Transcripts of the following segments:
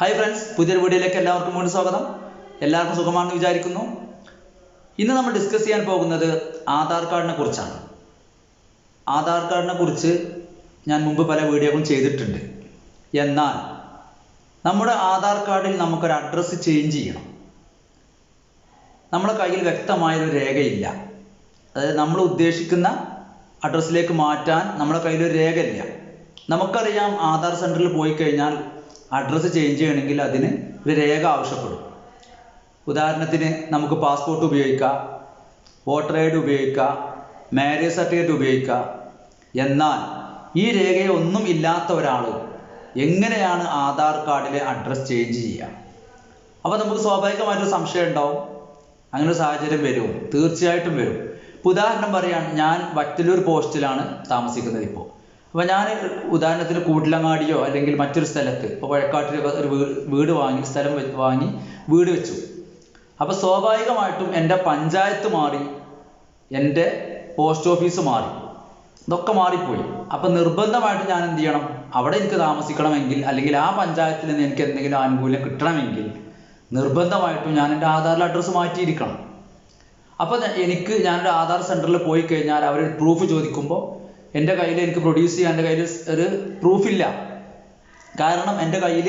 Hi friends പുതിയൊരു വീഡിയോയിലേക്ക് എല്ലാവർക്കും വീണ്ടും സ്വാഗതം. എല്ലാവർക്കും സുഖമാണെന്ന് വിചാരിക്കുന്നു. ഇന്ന് നമ്മൾ ഡിസ്കസ് ചെയ്യാൻ പോകുന്നത് ആധാർ കാർഡിനെ കുറിച്ചാണ്. ആധാർ കാർഡിനെ കുറിച്ച് ഞാൻ മുമ്പ് പല വീഡിയോകളും ചെയ്തിട്ടുണ്ട്. എന്നാൽ നമ്മുടെ ആധാർ കാർഡിൽ നമുക്കൊരു അഡ്രസ്സ് ചേഞ്ച് ചെയ്യണം. നമ്മുടെ കയ്യിൽ വ്യക്തമായൊരു രേഖയില്ല. അതായത് നമ്മൾ ഉദ്ദേശിക്കുന്ന അഡ്രസ്സിലേക്ക് മാറ്റാൻ നമ്മുടെ കയ്യിൽ ഒരു രേഖയില്ല. നമുക്കറിയാം ആധാർ സെന്ററിൽ പോയി കഴിഞ്ഞാൽ അഡ്രസ്സ് ചേഞ്ച് ചെയ്യണമെങ്കിൽ അതിന് ഒരു രേഖ ആവശ്യപ്പെടും. ഉദാഹരണത്തിന് നമുക്ക് പാസ്പോർട്ട് ഉപയോഗിക്കാം വോട്ടർ ഐ ഡി ഉപയോഗിക്കാം മാരേജ് സർട്ടിഫിക്കറ്റ് ഉപയോഗിക്കാം. എന്നാൽ ഈ രേഖയെ ഒന്നും ഇല്ലാത്ത ഒരാൾ എങ്ങനെയാണ് ആധാർ കാർഡിലെ അഡ്രസ്സ് ചേഞ്ച് ചെയ്യുക? അപ്പോൾ നമുക്ക് സ്വാഭാവികമായിട്ടൊരു സംശയം ഉണ്ടാവും. അങ്ങനെ ഒരു സാഹചര്യം വരും. തീർച്ചയായിട്ടും വരും. ഉദാഹരണം പറയാൻ ഞാൻ വറ്റലൂർ പോസ്റ്റിലാണ് താമസിക്കുന്നത് ഇപ്പോൾ. അപ്പോൾ ഞാൻ ഉദാഹരണത്തിന് കൂട്ടിലങ്ങാടിയോ അല്ലെങ്കിൽ മറ്റൊരു സ്ഥലത്ത് ഇപ്പോൾ വഴക്കാട്ടിൽ ഒരു വീട് വാങ്ങി സ്ഥലം വാങ്ങി വീട് വെച്ചു. അപ്പോൾ സ്വാഭാവികമായിട്ടും എന്റെ പഞ്ചായത്ത് മാറി എന്റെ പോസ്റ്റ് ഓഫീസ് മാറി. ഇതൊക്കെ മാറിപ്പോയി. അപ്പം നിർബന്ധമായിട്ട് ഞാൻ എന്ത് ചെയ്യണം? അവിടെ എനിക്ക് താമസിക്കണമെങ്കിൽ അല്ലെങ്കിൽ ആ പഞ്ചായത്തിൽ നിന്ന് എനിക്ക് എന്തെങ്കിലും ആനുകൂല്യം കിട്ടണമെങ്കിൽ നിർബന്ധമായിട്ടും ഞാൻ എന്റെ ആധാറിൽ അഡ്രസ്സ് മാറ്റിയിരിക്കണം. അപ്പോൾ എനിക്ക് ഞാനൊരു ആധാർ സെന്ററിൽ പോയി കഴിഞ്ഞാൽ അവർ പ്രൂഫ് ചോദിക്കുമ്പോൾ എന്റെ കയ്യിൽ എനിക്ക് പ്രൊഡ്യൂസ് ചെയ്യാൻ എന്റെ കയ്യിൽ ഒരു പ്രൂഫില്ല കാരണം എന്റെ കയ്യിൽ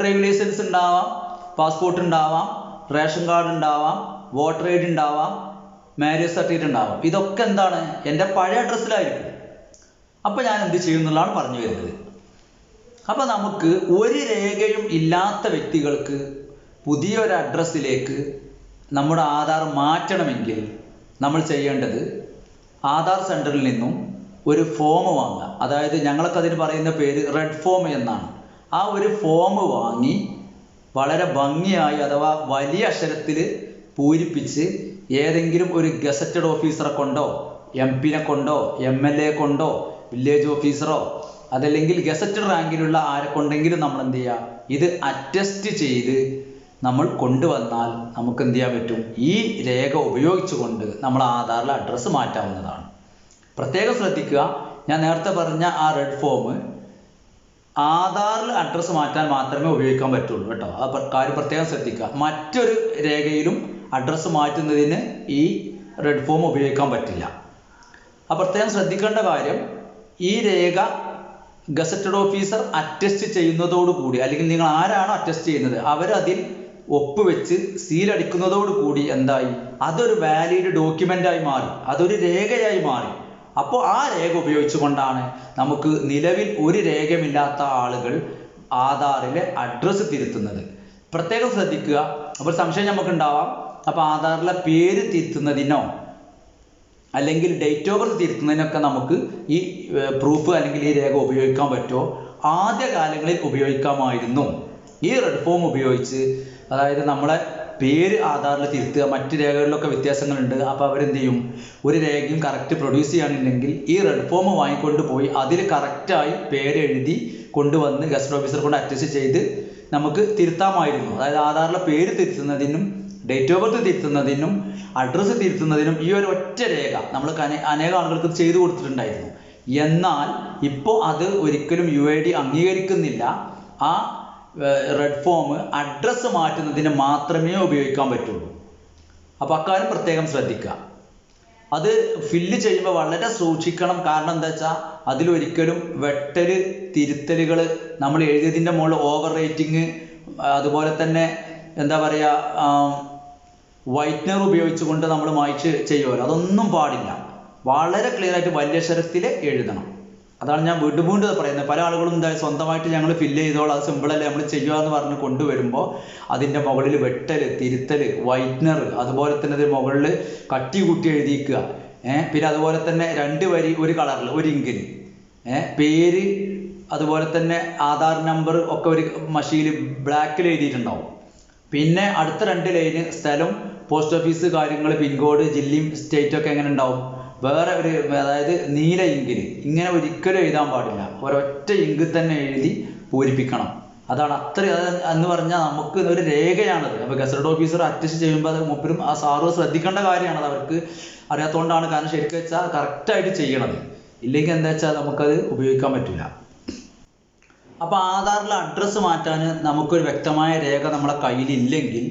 ഡ്രൈവിംഗ് ലൈസൻസ് ഉണ്ടാവാം പാസ്പോർട്ട് ഉണ്ടാവാം റേഷൻ കാർഡ് ഉണ്ടാവാം വോട്ടർ ഐ ഡി ഉണ്ടാവാം മാരേജ് സർട്ടിഫിക്കറ്റ് ഉണ്ടാവാം. ഇതൊക്കെ എന്താണ്? എന്റെ പഴയ അഡ്രസ്സിലായിരിക്കും അപ്പോൾ ഞാൻ എന്ത് ചെയ്യും എന്നുള്ളതാണ് പറഞ്ഞു വരുന്നത്. അപ്പോൾ നമുക്ക് ഒരു രേഖയും ഇല്ലാത്ത വ്യക്തികൾക്ക് പുതിയൊരു അഡ്രസ്സിലേക്ക് നമ്മുടെ ആധാർ മാറ്റണമെങ്കിൽ നമ്മൾ ചെയ്യേണ്ടത് ആധാർ സെന്ററിൽ നിന്നും ഒരു ഫോം വാങ്ങുക. അതായത് ഞങ്ങൾക്ക് അതിന് പറയുന്ന പേര് റെഡ് ഫോം എന്നാണ്. ആ ഒരു ഫോം വാങ്ങി വളരെ ഭംഗിയായി അഥവാ വലിയ അക്ഷരത്തിൽ പൂരിപ്പിച്ച് ഏതെങ്കിലും ഒരു ഗസറ്റഡ് ഓഫീസറെ കൊണ്ടോ എം പിനെ കൊണ്ടോ എം എൽ എ കൊണ്ടോ വില്ലേജ് ഓഫീസറോ അതല്ലെങ്കിൽ ഗസറ്റഡ് റാങ്കിലുള്ള ആരെ കൊണ്ടെങ്കിലും നമ്മൾ എന്ത് ചെയ്യുക ഇത് അറ്റസ്റ്റ് ചെയ്ത് നമ്മൾ കൊണ്ടുവന്നാൽ നമുക്ക് എന്ത് ചെയ്യാൻ പറ്റും? ഈ രേഖ ഉപയോഗിച്ചുകൊണ്ട് നമ്മൾ ആധാറിലെ അഡ്രസ്സ് മാറ്റാവുന്നതാണ്. പ്രത്യേകം ശ്രദ്ധിക്കുക. ഞാൻ നേരത്തെ പറഞ്ഞ ആ റെഡ് ഫോം ആധാറിൽ അഡ്രസ്സ് മാറ്റാൻ മാത്രമേ ഉപയോഗിക്കാൻ പറ്റുള്ളൂ കേട്ടോ. ആ കാര്യം പ്രത്യേകം ശ്രദ്ധിക്കുക. മറ്റൊരു രേഖയിലും അഡ്രസ്സ് മാറ്റുന്നതിന് ഈ റെഡ് ഫോം ഉപയോഗിക്കാൻ പറ്റില്ല. ആ പ്രത്യേകം ശ്രദ്ധിക്കേണ്ട കാര്യം ഈ രേഖ ഗസറ്റഡ് ഓഫീസർ അറ്റസ്റ്റ് ചെയ്യുന്നതോടുകൂടി അല്ലെങ്കിൽ നിങ്ങൾ ആരാണോ അറ്റസ്റ്റ് ചെയ്യുന്നത് അവരതിൽ ഒപ്പുവെച്ച് സീലടിക്കുന്നതോടുകൂടി എന്തായി? അതൊരു വാലിഡ് ഡോക്യുമെന്റായി മാറി. അതൊരു രേഖയായി മാറി. അപ്പോൾ ആ രേഖ ഉപയോഗിച്ചുകൊണ്ടാണ് നമുക്ക് നിലവിൽ ഒരു രേഖമില്ലാത്ത ആളുകൾ ആധാറിലെ അഡ്രസ്സ് തിരുത്തുന്നത്. പ്രത്യേകം ശ്രദ്ധിക്കുക. അപ്പോൾ സംശയം നമുക്ക് ഉണ്ടാവാം അപ്പോൾ ആധാറിലെ പേര് തിരുത്തുന്നതിനോ അല്ലെങ്കിൽ ഡേറ്റ് ഓഫ് ബർത്ത് തിരുത്തുന്നതിനൊക്കെ നമുക്ക് ഈ പ്രൂഫ് അല്ലെങ്കിൽ ഈ രേഖ ഉപയോഗിക്കാൻ പറ്റുമോ? ആദ്യകാലങ്ങളിൽ ഉപയോഗിക്കാമായിരുന്നു. ഈ റെഡ് ഫോം ഉപയോഗിച്ച് അതായത് നമ്മളെ പേര് ആധാറിൽ തിരുത്തുക മറ്റ് രേഖകളിലൊക്കെ വ്യത്യാസങ്ങളുണ്ട്. അപ്പോൾ അവരെന്ത് ചെയ്യും ഒരു രേഖയും കറക്റ്റ് പ്രൊഡ്യൂസ് ചെയ്യാനില്ലെങ്കിൽ ഈ റെഡ് ഫോം വാങ്ങിക്കൊണ്ട് പോയി അതിൽ കറക്റ്റായി പേര് എഴുതി കൊണ്ടുവന്ന് ഗസ്റ്റ് ഓഫീസർ കൊണ്ട് അറ്റസ്റ്റ് ചെയ്ത് നമുക്ക് തിരുത്താമായിരുന്നു. അതായത് ആധാറിലെ പേര് തിരുത്തുന്നതിനും ഡേറ്റ് ഓഫ് ബർത്ത് തിരുത്തുന്നതിനും അഡ്രസ്സ് തിരുത്തുന്നതിനും ഈ ഒരു ഒറ്റ രേഖ നമ്മൾ അനേക ആളുകൾക്ക് ചെയ്തു കൊടുത്തിട്ടുണ്ടായിരുന്നു. എന്നാൽ ഇപ്പോൾ അത് ഒരിക്കലും യു ഐ ഡി അംഗീകരിക്കുന്നില്ല. ആ റെഡ് ഫോം അഡ്രസ്സ് മാറ്റുന്നതിന് മാത്രമേ ഉപയോഗിക്കാൻ പറ്റുള്ളൂ. അപ്പോൾ അക്കാര്യം പ്രത്യേകം ശ്രദ്ധിക്കുക. അത് ഫില്ല് ചെയ്യുമ്പോൾ വളരെ സൂക്ഷിക്കണം. കാരണം എന്താ വെച്ചാൽ അതിലൊരിക്കലും വെട്ടൽ തിരുത്തലുകൾ നമ്മൾ എഴുതിയതിന്റെ മുകളിൽ ഓവർ റേറ്റിംഗ് അതുപോലെ തന്നെ എന്താ പറയുക വൈറ്റ്നർ ഉപയോഗിച്ചുകൊണ്ട് നമ്മൾ മായ്ച്ച് ചെയ്യുമല്ലോ അതൊന്നും പാടില്ല. വളരെ ക്ലിയർ ആയിട്ട് വലിയ അക്ഷരത്തിൽ എഴുതണം. അതാണ് ഞാൻ വീണ്ടും വീണ്ടും പറയുന്നത്. പല ആളുകളും എന്താ സ്വന്തമായിട്ട് ഞങ്ങൾ ഫില്ല് ചെയ്തോളാം അത് സിമ്പിളല്ലേ നമ്മൾ ചെയ്യുക എന്ന് പറഞ്ഞ് കൊണ്ടുവരുമ്പോൾ അതിന്റെ മുകളിൽ വെട്ടൽ തിരുത്തൽ വൈറ്റ്നർ അതുപോലെ തന്നെ അതിന് മുകളിൽ കട്ടി കൂട്ടി എഴുതിക്കുക ഏഹ് പിന്നെ അതുപോലെ തന്നെ രണ്ട് വരി ഒരു കളറിൽ ഒരു ഇങ്കിൽ ഏഹ് പേര് അതുപോലെ തന്നെ ആധാർ നമ്പർ ഒക്കെ ഒരു മഷിയിൽ ബ്ലാക്കിൽ എഴുതിയിട്ടുണ്ടാവും. പിന്നെ അടുത്ത രണ്ട് ലൈന് സ്ഥലം പോസ്റ്റ് ഓഫീസ് കാര്യങ്ങൾ പിൻകോഡ് ജില്ലയും സ്റ്റേറ്റ് ഒക്കെ എങ്ങനെ ഉണ്ടാവും? വേറെ ഒരു അതായത് നീല ഇങ്കിൽ ഇങ്ങനെ ഒരിക്കലും എഴുതാൻ പാടില്ല. ഒരൊറ്റ ഇങ്കിൽ തന്നെ എഴുതി പൂരിപ്പിക്കണം. അതാണ് അത്ര എന്ന് പറഞ്ഞാൽ നമുക്ക് ഒരു രേഖയാണത്. അപ്പോൾ ഗസറ്റഡ് ഓഫീസർ അറ്റസ്റ്റ് ചെയ്യുമ്പോൾ അത് മുപ്പരും ആ സാറ് ശ്രദ്ധിക്കേണ്ട കാര്യമാണ് അത് അവർക്ക് അറിയാത്തതുകൊണ്ടാണ്. കാരണം ശരിക്കും വെച്ചാൽ കറക്റ്റായിട്ട് ചെയ്യണത്. ഇല്ലെങ്കിൽ എന്താ വെച്ചാൽ നമുക്കത് ഉപയോഗിക്കാൻ പറ്റില്ല. അപ്പോൾ ആധാറിലെ അഡ്രസ്സ് മാറ്റാൻ നമുക്കൊരു വ്യക്തമായ രേഖ നമ്മളെ കയ്യിലില്ലെങ്കിൽ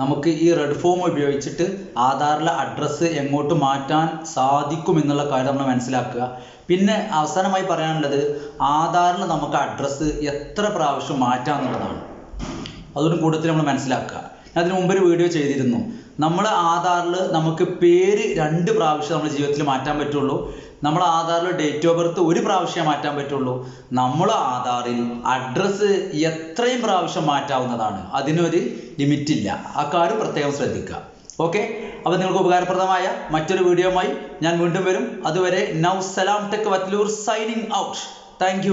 നമുക്ക് ഈ റെഡ് ഫോം ഉപയോഗിച്ചിട്ട് ആധാറിലെ അഡ്രസ്സ് എങ്ങോട്ട് മാറ്റാൻ സാധിക്കും എന്നുള്ള കാര്യം നമ്മൾ മനസ്സിലാക്കുക. പിന്നെ അവസാനമായി പറയാനുള്ളത് ആധാറിൽ നമുക്ക് അഡ്രസ്സ് എത്ര പ്രാവശ്യം മാറ്റാം എന്നുള്ളതാണ്. അതൊരു കൂടുതൽ നമ്മൾ മനസ്സിലാക്കുക. ഞാൻ മുമ്പ് ഒരു വീഡിയോ ചെയ്തിരുന്നു. നമ്മൾ ആധാറിൽ നമുക്ക് പേര് രണ്ട് പ്രാവശ്യം നമ്മുടെ ജീവിതത്തിൽ മാറ്റാൻ പറ്റുള്ളൂ. നമ്മൾ ആധാറിൽ ഡേറ്റ് ഓഫ് ബർത്ത് ഒരു പ്രാവശ്യം മാറ്റാൻ പറ്റുള്ളൂ. നമ്മൾ ആധാറിൽ അഡ്രസ്സ് എത്രയും പ്രാവശ്യം മാറ്റാവുന്നതാണ്. അതിനൊരു ലിമിറ്റ് ഇല്ല. ആ കാര്യം പ്രത്യേകം ശ്രദ്ധിക്കുക. ഓക്കെ അപ്പോൾ നിങ്ങൾക്ക് ഉപകാരപ്രദമായ മറ്റൊരു വീഡിയോയുമായി ഞാൻ വീണ്ടും വരും. അതുവരെ now Salam tech Vathloor signing out thank